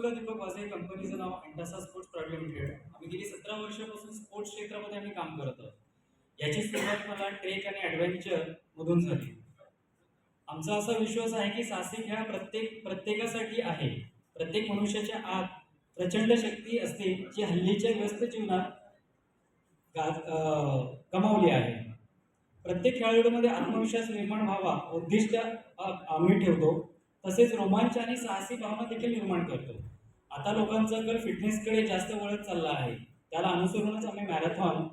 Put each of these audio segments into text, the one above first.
प्रफुल्ल दीपक वासे कंपनीचं नाव अंडासा स्पोर्ट्स प्रायव्हेट लिमिटेड आम्ही गेली सतरा वर्षापासून स्पोर्ट्स क्षेत्रामध्ये आम्ही काम करत आहोत. याची सुरुवात मला ट्रेक आणि ॲडव्हेंचर मधून झाली. आमचा असा विश्वास आहे की साहसी खेळ हा प्रत्येक प्रत्येकासाठी आहे. प्रत्येक मनुष्याच्या आत प्रचंड शक्ती असते जी हल्लीच्या व्यस्त जीवनात गमावली कमावली आहे. प्रत्येक खेळाडूमध्ये आत्मविश्वास निर्माण व्हावा उद्दिष्ट आम्ही ठेवतो. तसेच रोमांच आणि साहसी भावना देखील निर्माण करतो. आता लोकांचा कल फिटनेसकडे जास्त वळत चालला आहे. त्याला अनुसरूनच आम्ही मॅरेथॉन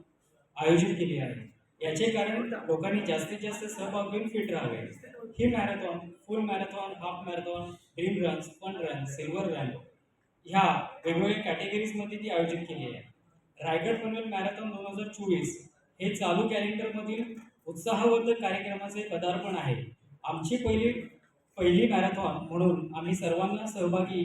आयोजित केली आहे. याचे कारण लोकांनी जास्तीत जास्त सहभाग घेऊन फिट राहावे. ही marathon full marathon half marathon dream run fun run silver run ह्या वेगवेगळ्या कॅटेगरीजमध्ये ती आयोजित केली आहे. रायगड पनवेल मॅरेथॉन दोन हजार चोवीस हे चालू कॅलेंडरमधील उत्साहवर्धक कार्यक्रमाचे पदार्पण आहे. आमची पहिली पहिली मॅरेथॉन म्हणून आम्ही सर्वांना सहभागी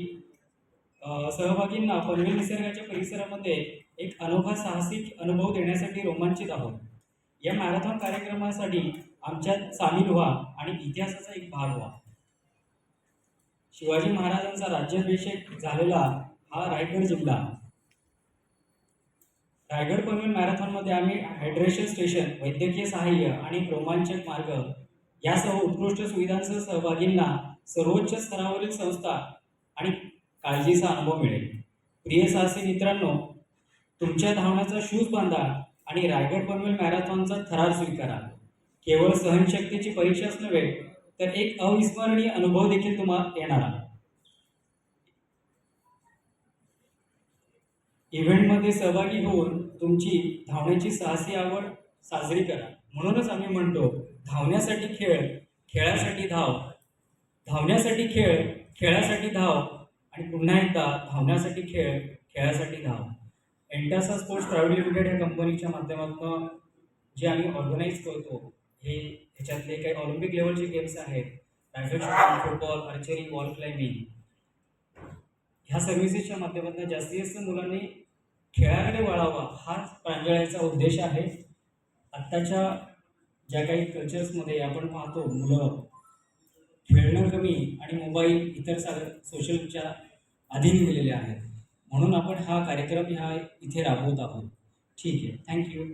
सहभागींना पनवेल निसर्गाच्या परिसरामध्ये एक अनोखा साहसिक अनुभव देण्यासाठी रोमांचित आहोत. या मॅरेथॉन कार्यक्रमासाठी आमच्यात सामील व्हा आणि इतिहासाचा एक भाग व्हा. शिवाजी महाराजांचा राज्याभिषेक झालेला हा रायगड जिल्हा. रायगड पनवेल मॅरेथॉनमध्ये आम्ही हायड्रेशन स्टेशन वैद्यकीय सहाय्य आणि रोमांचक मार्ग यासह उत्कृष्ट सुविधांसह सहभागींना सर्वोच्च स्तरावरील संस्था आणि काळजीचा अनुभव मिळेल. प्रिय साहसी मित्रांनो तुमच्या धावण्याचा शूज बांधा आणि रायगड पनवेल मॅरेथॉनचा थरार स्वीकारा. केवळ सहनशक्तीची परीक्षाच नव्हे तर एक अविस्मरणीय अनुभव देखील तुम्हाला येणार आहे. इव्हेंटमध्ये सहभागी होऊन तुमची धावण्याची साहसी आवड साजरी करा. म्हणूनच आम्ही म्हणतो धावण्यासाठी खेळ खेळासाठी धाव. धावण्यासाठी खेळ खेळासाठी धाव. आणि पुन्हा एकदा धावण्यासाठी खेळ खेळासाठी धाव. एंटासा स्पोर्ट्स प्रायव्हेट लिमिटेड या कंपनीच्या माध्यमातून जे आम्ही ऑर्गनाईज करतो हे ह्याच्यातले काही ऑलिम्पिक लेवलचे गेम्स आहेत. Rifle football archery wall climbing ह्या सर्व्हिसेसच्या माध्यमातून जास्तीत जास्त मुलांनी खेळाकडे वळावा हाच प्रांजळाचा उद्देश आहे. आत्ताच्या ज्या काही कल्चर्समध्ये आपण पाहतो मुलं खेळणं कमी आणि मोबाईल इतर साधन सोशलच्या अधीन गेलेले आहेत. म्हणून आपण हा कार्यक्रम ह्या इथे राबवत आहोत. ठीक आहे. थँक्यू